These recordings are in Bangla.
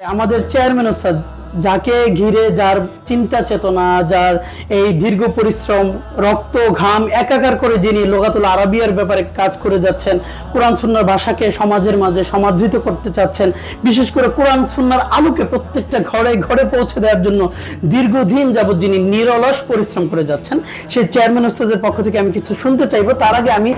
আমাদের চেয়ারম্যান ওস্তাদ যাকে ঘিরে যার চিন্তা চেতনা, যার এই দীর্ঘ পরিশ্রম, রক্ত, ঘাম একাকার করে যিনি লোকাতুল আরবিয়ার ব্যাপারে কাজ করে যাচ্ছেন, কোরআন সুন্নার ভাষাকে সমাজের মাঝে সমাদৃত করতে চাচ্ছেন, বিশেষ করে কোরআন সুন্নার আলোকে প্রত্যেকটা ঘরে ঘরে পৌঁছে দেওয়ার জন্য দীর্ঘদিন যাবৎ যিনি নিরলস পরিশ্রম করে যাচ্ছেন, সেই চেয়ারম্যান ওস্তাদের পক্ষ থেকে আমি কিছু শুনতে চাইব। তার আগে আমি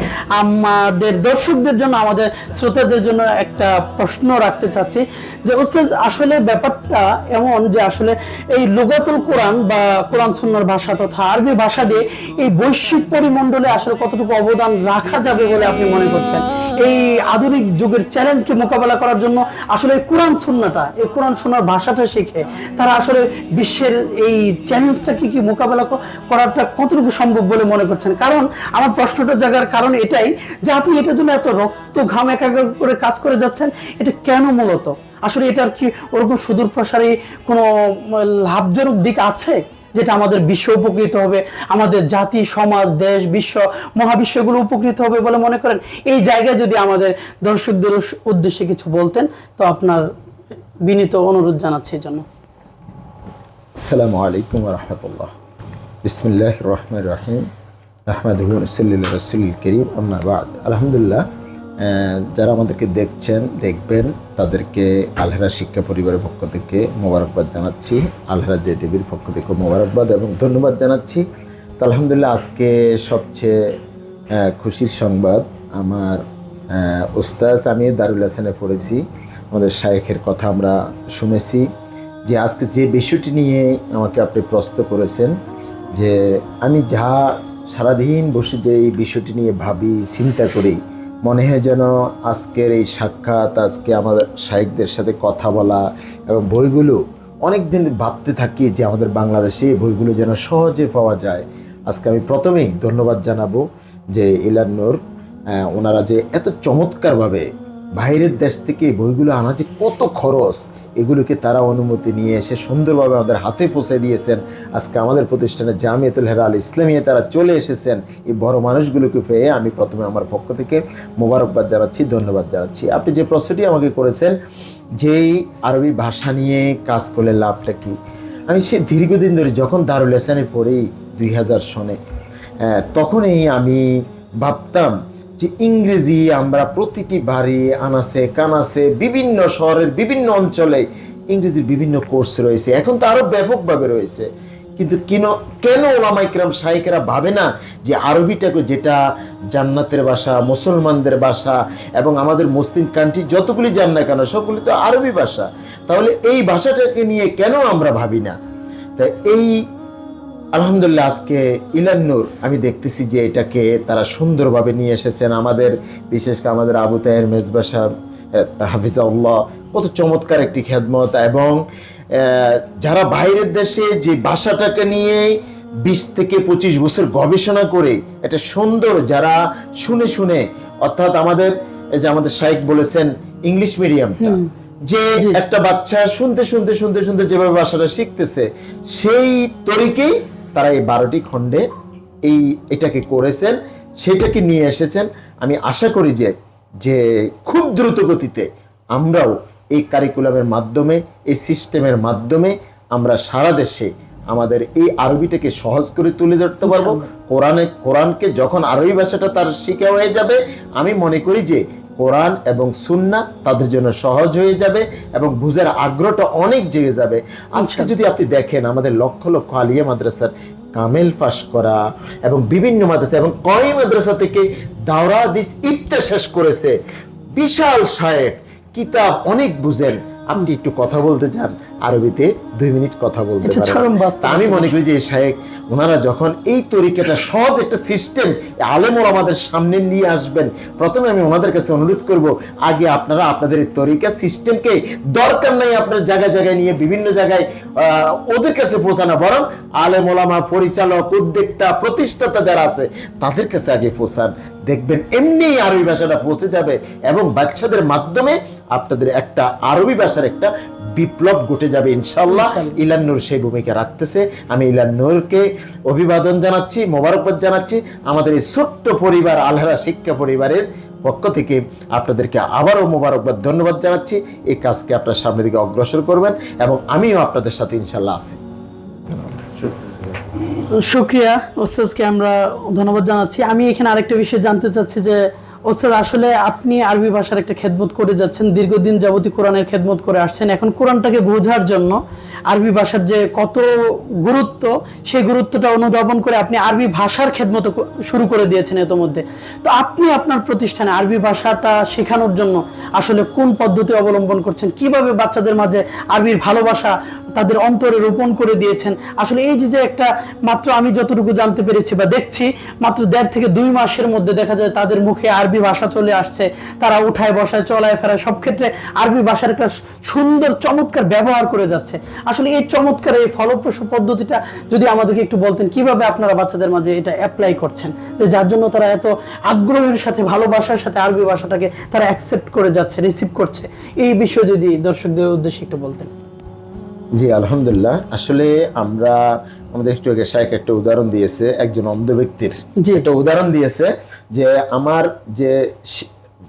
আমাদের দর্শকদের জন্য, আমাদের শ্রোতাদের জন্য একটা প্রশ্ন রাখতে চাচ্ছি যে, ওস্তাদ, আসলে ব্যাপারটা এমন যে আসলে এই লুগাতুল কোরআন বা কোরআন সুন্নার ভাষা তথা আরবি ভাষা দিয়ে এই বৈশ্বিক পরিমণ্ডলে আসলে কতটুকু অবদান রাখা যাবে বলে আপনি মনে করছেন? এই আধুনিক যুগের চ্যালেঞ্জকে মোকাবেলা করার জন্য আসলে এই কোরআন সুন্নাটা, এই কোরআন সুন্নার ভাষাটা শিখে তারা আসলে বিশ্বের এই চ্যালেঞ্জটা কি কি মোকাবেলা করাটা কতটুকু সম্ভব বলে মনে করছেন? কারণ আমার প্রশ্নটা জাগার কারণ এটাই যে আপনি এটার জন্য এত রক্ত ঘাম একাগ্র করে কাজ করে যাচ্ছেন, এটা কেন মূলত? আসলে এটার কি ওরকম সুদূর প্রসারী কোনো লাভজনক দিক আছে? যেটা আমাদের বিশ্ব উপকৃত হবে, আমাদের জাতি, সমাজ, দেশ, বিশ্ব, মহাবিশ্বগুলো উপকৃত হবে বলে মনে করেন? এই জায়গায় যদি আমাদের দর্শকদের উদ্দেশ্যে কিছু বলতেন, তো আপনার বিনীত অনুরোধ জানাচ্ছি এই জন্য। আসসালামু আলাইকুম রহমতুল্লাহ। বিসমিল্লাহ রহমান রাহিম। আহমদ রসুল করিম আম্মা বাদ। আলহামদুলিল্লাহ। যারা আমাদেরকে দেখছেন দেখবেন তাদেরকে আলহেরা শিক্ষা পরিবারের পক্ষ থেকে মোবারকবাদ জানাচ্ছি। আলহেরা জে টিভির পক্ষ থেকে মোবারকবাদ এবং ধন্যবাদ জানাচ্ছি। তো আলহামদুলিল্লাহ আজকে সবচেয়ে খুশির সংবাদ আমার আহ, ওস্তাজ আমি দারুল হাসানে পড়েছি। আমাদের শায়েখের কথা আমরা শুনেছি যে আজকে যে বিষয়টি নিয়ে আমাকে আপনি প্রশ্ন করেছেন যে আমি যা সারাদিন বসে যে এই বিষয়টি নিয়ে ভাবি চিন্তা করি মনে হয় যেন আজকের এই সাক্ষাৎ আজকে আমাদের শাহেকদের সাথে কথা বলা এবং বইগুলো অনেক দিন ভাবতে থাকি যে আমাদের বাংলাদেশে এই বইগুলো যেন সহজে পাওয়া যায়। আজকে আমি প্রথমেই ধন্যবাদ জানাব যে আহ, ওনারা যে এত চমৎকারভাবে বাইরের দেশ থেকে বইগুলো আনা যে কত খরচ এগুলোকে তারা অনুমতি নিয়ে এসে সুন্দরভাবে আমাদের হাতে পৌঁছে দিয়েছেন। আজকে আমাদের প্রতিষ্ঠানে জামিয়াতুল হেরা আল ইসলামিয়ে তারা চলে এসেছেন। এই বড় মানুষগুলোকে পেয়ে আমি প্রথমে আমার পক্ষ থেকে মোবারকবাদ জানাচ্ছি ধন্যবাদ জানাচ্ছি। আপনি যে প্রশ্নটি আমাকে করেছেন যেই আরবি ভাষা নিয়ে কাজ করলে লাভটা কি? আমি সে দীর্ঘদিন ধরে যখন দারুল হাসানে পড়ি দুই হাজার সনে আহ, তখনই আমি ভাবতাম যে ইংরেজি আমরা প্রতিটি বাড়ি আনাসে কানাসে বিভিন্ন শহরের বিভিন্ন অঞ্চলে ইংরেজির বিভিন্ন কোর্স রয়েছে। এখন তো আরও ব্যাপকভাবে রয়েছে। কিন্তু কেন কেন ওলামাইকরাম শাহিকেরা ভাবে না যে আরবিটাকে যেটা জান্নাতের ভাষা, মুসলমানদের ভাষা এবং আমাদের মুসলিম কান্ট্রি যতগুলি জান না কেন সবগুলি তো আরবি ভাষা? তাহলে এই ভাষাটাকে নিয়ে কেন আমরা ভাবি না? তাই এই আলহামদুলিল্লাহ আজকে ইলান্নুর আমি দেখতেছি যে এটাকে তারা সুন্দরভাবে নিয়ে এসেছেন আমাদের বিশেষ করে আমাদের আবু তাহের মেজবা সাহেব হাফিজাউল্লাহ কত চমৎকার একটি খেদমত এবং যারা বাইরের দেশে যে ভাষাটাকে নিয়ে বিশ থেকে পঁচিশ বছর গবেষণা করে এটা সুন্দর যারা শুনে শুনে অর্থাৎ আমাদের এই যে আমাদের শাইক বলেছেন ইংলিশ মিডিয়ামটা যে একটা বাচ্চা শুনতে শুনতে শুনতে শুনতে যেভাবে ভাষাটা শিখতেছে সেই তরিকেই তারা এই বারোটি খণ্ডে এই এটাকে করেছেন সেটাকে নিয়ে এসেছেন। আমি আশা করি যে যে খুব দ্রুত গতিতে আমরাও এই কারিকুলামের মাধ্যমে এই সিস্টেমের মাধ্যমে আমরা সারা দেশে আমাদের এই আরবিটাকে সহজ করে তুলে ধরতে পারব। কোরআনে কোরআনকে যখন আরবি ভাষাটা তার শিখা হয়ে যাবে আমি মনে করি যে কোরআন এবং সুন্না তাদের জন্য সহজ হয়ে যাবে এবং বুঝার আগ্রহটা অনেক জেগে যাবে। আজকে যদি আপনি দেখেন আমাদের লক্ষ লক্ষ আলিয়া মাদ্রাসার কামেল পাস করা এবং বিভিন্ন মাদ্রাসা এবং কয় মাদ্রাসা থেকে দাওরা দিস ইফতে শেষ করেছে বিশাল সাহেব কিতাব অনেক বুঝেন। আপনি একটু কথা বলতে চান আরবিতে দুই মিনিট কথা বলতে পারেন। আমি মনে করি যে এই শায়েক ওনারা যখন এই তরিকাটা সহজ একটা সিস্টেম আলেমর আমাদের সামনে নিয়ে আসবেন প্রথমে আমি ওনাদের কাছে অনুরোধ করব আগে আপনারা আপনাদের এই তরিকা সিস্টেমকে দরকার নাই আপনার জায়গায় জায়গায় নিয়ে বিভিন্ন জায়গায় ওদের কাছে পৌঁছানো বরং আলেম ওলামা পরিচালক উদ্যোক্তা প্রতিষ্ঠাতা যারা আছে তাদের কাছে আগে পৌঁছান। দেখবেন এমনি আরবি ভাষাটা পৌঁছে যাবে এবং বাচ্চাদের মাধ্যমে আপনাদের একটা আরবি ভাষার একটা বিপ্লব ঘটে যাবে ইনশাল্লাহ। ইলান্নুর সেই ভূমিকা রাখতেছে। আমি ইলান্নুরকে অভিবাদন জানাচ্ছি মোবারকবাদ জানাচ্ছি। আমাদের এই ছোট্ট পরিবার আলহারা শিক্ষা পরিবারের পক্ষ থেকে আপনাদেরকে আবারও মোবারকবাদ ধন্যবাদ জানাচ্ছি। এই কাজকে আপনার সামনের দিকে অগ্রসর করবেন এবং আমিও আপনাদের সাথে ইনশাল্লাহ আছি। শুক্রিয়া ওস্তাদকে আমরা ধন্যবাদ জানাচ্ছি। আমি এখানে আরেকটা বিষয় জানতে চাচ্ছি যে ওস্তাদ আসলে আপনি আরবি ভাষার একটা খেদমত করে যাচ্ছেন। দীর্ঘদিন যাবতীয় কোরআনের খেদমত করে আসছেন। এখন কোরআনটাকে বোঝার জন্য আরবি ভাষার যে কত গুরুত্ব, সেই গুরুত্বটা অনুধাবন করে আপনি আরবি ভাষার খেদমত শুরু করে দিয়েছেন ইতোমধ্যে তো আপনি আপনার প্রতিষ্ঠানে আরবি ভাষাটা শেখানোর জন্য আসলে কোন পদ্ধতি অবলম্বন করছেন? কীভাবে বাচ্চাদের মাঝে আরবির ভালোবাসা তাদের অন্তরে রোপণ করে দিয়েছেন? আসলে এই যে একটা মাত্র আমি যতটুকু জানতে পেরেছি বা দেখছি, মাত্র দেড় থেকে দুই মাসের মধ্যে দেখা যায় তাদের মুখে আরবি ভাষা চলে আসছে, তারা উঠায় বসায় চলায় ফেরায়, সব ক্ষেত্রে আরবি ভাষার একটা সুন্দর, চমৎকার ব্যবহার করে যাচ্ছে। আসলে এই চমৎকার এই ফলপ্রসূ পদ্ধতিটা যদি আমাদেরকে একটু বলতেন, কীভাবে আপনারা বাচ্চাদের মাঝে এটা অ্যাপ্লাই করছেন? যে যার জন্য তারা এত আগ্রহের সাথে, ভালোবাসার সাথে আরবি ভাষাটাকে তারা অ্যাকসেপ্ট করে যাচ্ছে রিসিভ করছে। এই বিষয়ে যদি দর্শকদের উদ্দেশ্যে একটু বলতেন। জি, আলহামদুলিল্লাহ। আসলে আমরা আমাদের একটু আগে শায়েখ একটা উদাহরণ দিয়েছে একজন অন্ধ ব্যক্তির। একটা উদাহরণ দিয়েছে যে আমার যে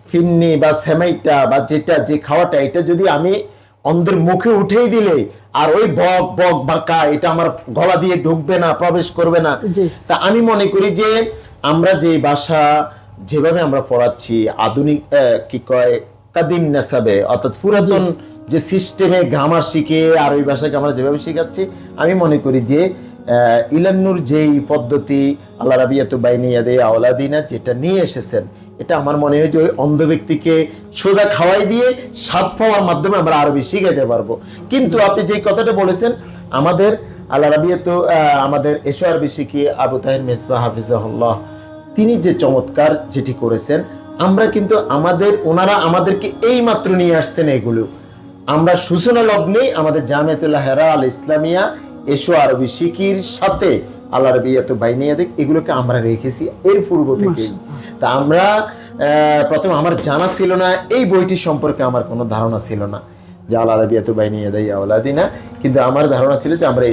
ফিন্নি বা সেমাইটা বা যেটা যে খাওয়াটা এটা যদি আমি অন্ধের মুখে উঠেই দিলে আর ওই বক বক বাঁকা এটা আমার গলা দিয়ে ঢুকবে না প্রবেশ করবে না। তা আমি মনে করি যে আমরা যে ভাষা যেভাবে আমরা পড়াচ্ছি আধুনিক কি কয় কাদিম নেসাবে অর্থাৎ পুরাতন যে সিস্টেমে গ্রামার শিখে আর ওই ভাষাকে আমরা যেভাবে শেখাচ্ছি আমি মনে করি যে ইলান্নুর যেই পদ্ধতি আল্লাহ রাবিয়াতু বাইনিয়াদে আওলাদিনা যেটা নিয়ে এসেছেন, এটা আমার মনে হয় যে ওই অন্ধ ব্যক্তিকে সোজা খাওয়াই দিয়ে স্বাদ পাওয়ার মাধ্যমে আমরা আরবি শিখাইতে পারব। কিন্তু আপনি যে কথাটা বলেছেন, আমাদের আল্লাহ রাবিয়াতু আমাদের এসো আরবি শিখিয়ে আবু তাহির মেসবা হাফিজাহুল্লাহ, তিনি যে চমৎকার যেটি করেছেন, আমরা কিন্তু আমাদের, ওনারা আমাদেরকে এই মাত্র নিয়ে আসছেন এগুলো। আমরা সূচনা লগ্নে আমাদের জামিয়াতুল্লাহ হেরা আল ইসলামিয়া এসো আরবি শিকির সাথে। আল্লাহ রবিয়াত বাইনিয়াদিক এগুলোকে আমরা রেখেছি এর পূর্ব থেকেই। তা আমরা আহ, প্রথম আমার জানা ছিল না এই বইটি সম্পর্কে আমার কোনো ধারণা ছিল না। যে রবিয়াত বাইনিয়াদাই আওলাদিনা। কিন্তু আমার ধারণা ছিল যে আমরা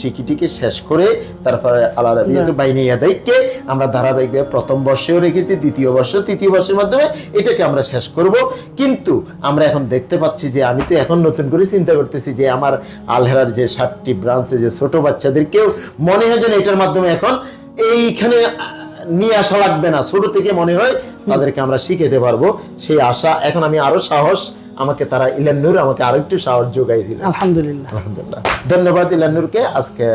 শিকিটিকে শেষ করে তারপরে রবিয়াত বাইনিয়াদাইকে আমরা ধারাবাহিকভাবে প্রথম বর্ষেও রেখেছি দ্বিতীয় বর্ষ তৃতীয় বর্ষের মাধ্যমে এটাকে আমরা শেষ করব। কিন্তু আমরা এখন দেখতে পাচ্ছি যে আমি তো এখন নতুন করে চিন্তা করতেছি যে আমার আলহেরার যে সাতটি ব্রাঞ্চে যে ছোট বাচ্চাদেরকেও মনে হয় যেন এটার মাধ্যমে এখন এইখানে নিয়ে আসা লাগবে না। ছোট থেকে মনে হয় তাদেরকে আমরা শিখাতে পারব। সেই আশা এখন আমি আরও সাহস আমাকে তারা ইলান্নুর আমাকে আরও একটু সাহস যোগাই দিল। আলহামদুলিল্লাহ। আলহামদুলিল্লাহ। ধন্যবাদ ইলান্নুরকে আজকে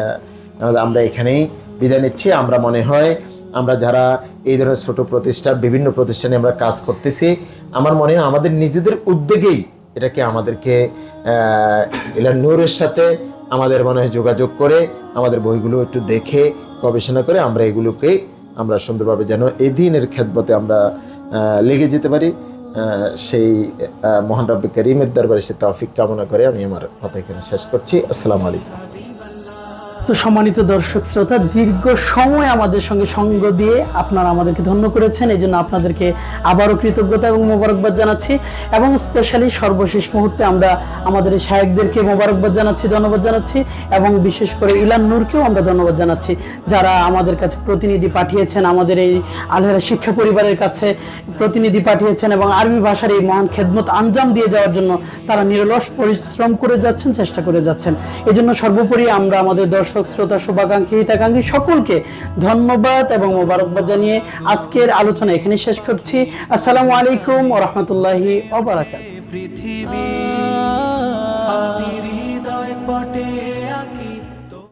আমরা এখানেই বিদায় নিচ্ছি। আমরা মনে হয় আমরা যারা এই ধরনের ছোট প্রতিষ্ঠান বিভিন্ন প্রতিষ্ঠানে আমরা কাজ করতেছি আমার মনে হয় আমাদের নিজেদের উদ্যোগেই এটাকে আমাদেরকে ইলান্নুরের সাথে আমাদের মনে হয় যোগাযোগ করে আমাদের বইগুলো একটু দেখে গবেষণা করে আমরা এগুলোকে আমরা সুন্দরভাবে যেন এই দিনের খেদমতে আমরা লেগে যেতে পারি। সেই মহান রব্বি করিমের দরবারে সে তৌফিক কামনা করে আমি আমার কথা এখানে শেষ করছি। আসসালামু আলাইকুম। তো সম্মানিত দর্শক শ্রোতা, দীর্ঘ সময় আমাদের সঙ্গে সঙ্গ দিয়ে আপনারা আমাদেরকে ধন্য করেছেন। এই জন্য আপনাদেরকে আবারও কৃতজ্ঞতা এবং মোবারকবাদ জানাচ্ছি। এবং স্পেশালি সর্বশেষ মুহূর্তে আমরা আমাদের এই শায়েকদেরকে মোবারকবাদ জানাচ্ছি, ধন্যবাদ জানাচ্ছি। এবং বিশেষ করে ইলান নূরকেও আমরা ধন্যবাদ জানাচ্ছি, যারা আমাদের কাছে প্রতিনিধি পাঠিয়েছেন, আমাদের এই আলহেরা শিক্ষা পরিবারের কাছে প্রতিনিধি পাঠিয়েছেন এবং আরবি ভাষার এই মহান খেদমত আঞ্জাম দিয়ে যাওয়ার জন্য তারা নিরলস পরিশ্রম করে যাচ্ছেন, চেষ্টা করে যাচ্ছেন। এই জন্য সর্বোপরি আমরা আমাদের দর্শক শ্রোতা, শুভাকাঙ্ক্ষী, হিতাকাঙ্ক্ষী, সকলকে ধন্যবাদ এবং মোবারকবাদ জানিয়ে আজকের আলোচনা এখানে শেষ করছি। আসসালামু আলাইকুম ও রহমতুল্লাহি পৃথিবী